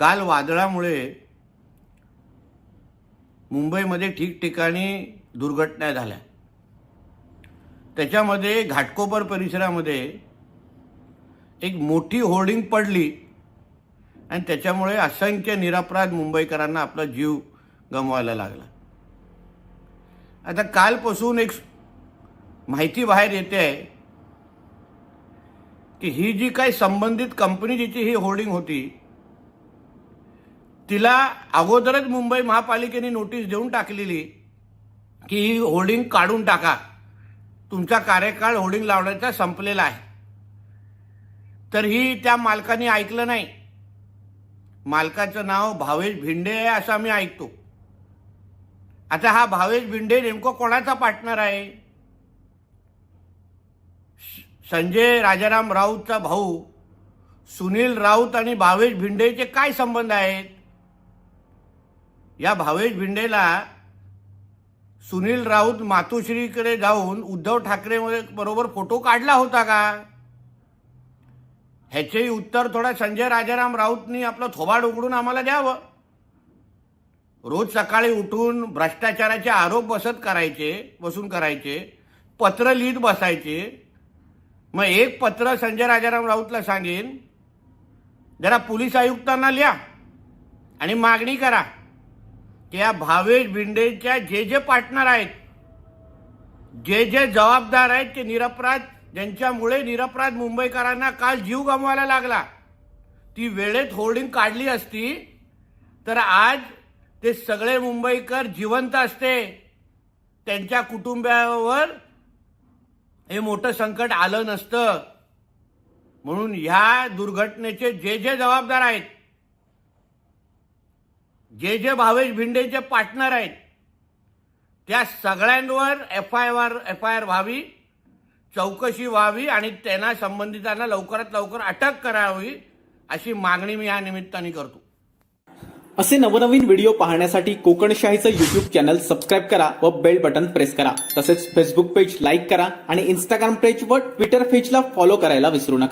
काल वादळामुळे मुंबईमध्ये ठिकठिकाणी दुर्घटना झाल्या. त्याच्यामध्ये घाटकोपर परिसरामध्ये एक मोठी होर्डिंग पडली आणि त्याच्यामुळे असंख्य निरापराध मुंबईकरांना आपला जीव गमवायला लागला. आता कालपासून एक माहिती बाहेर येते आहे की ही जी काही संबंधित कंपनी जिची ही होर्डिंग होती तिला अगोदरच मुंबई महापालिकेने नोटीस देऊन टाकलेली की ही होर्डिंग काढून टाका. तुमचा कार्यकाळ होर्डिंग लावण्याचा संपलेला आहे. तर ही त्या मालकाने ऐकलं नाही. मालकाचं नाव भावेश भिंडे आहे असं आम्ही ऐकतो. आता हा भावेश भिंडे नेमकं कोणाचा पार्टनर आहे? संजय राजाराम राऊतचा भाऊ सुनील राऊत आणि भावेश भिंडेचे काय संबंध आहेत? या भावेश भिंडेला सुनील राऊत मातोश्रीकडे जाऊन उद्धव ठाकरे बरोबर फोटो काढला होता का? ह्याचेही उत्तर थोडा संजय राजाराम राऊतनी आपलं थोबाड उघडून आम्हाला द्यावं. रोज सकाळी उठून भ्रष्टाचाराचे आरोप बसत करायचे बसून करायचे पत्र लिहित बसायचे. मग एक पत्र संजय राजाराम राऊतला सांगेन जरा पोलीस आयुक्तांना लिहा आणि मागणी करा. त्या भावेश भिंडेच्या जे जे पार्टनर आहेत जे जे जबाबदार आहेत ते निरपराध ज्यांच्यामुळे निरपराध मुंबईकरांना काल जीव गमवायला लागला ती वेळेत होर्डिंग काढली असती तर आज ते सगळे मुंबईकर जिवंत असते. त्यांच्या कुटुंबावर हे मोठं संकट आलं नसतं. म्हणून ह्या दुर्घटनेचे जे जे जबाबदार आहेत जे जे भावेश भिंडेचे पार्टनर आहेत त्या सगळ्यांवर F I R F I R व्हावी चौकशी व्हावी आणि त्यांना संबंधितांना लवकरात लवकर अटक करावी अशी मागणी मी या निमित्ताने करतो. असे नवनवीन व्हिडिओ पाहण्यासाठी कोकणशाहीचं युट्यूब चॅनल सबस्क्राईब करा व बेल बटन प्रेस करा. तसेच फेसबुक पेज लाईक करा आणि इंस्टाग्राम पेज व ट्विटर पेजला फॉलो करायला विसरू नका.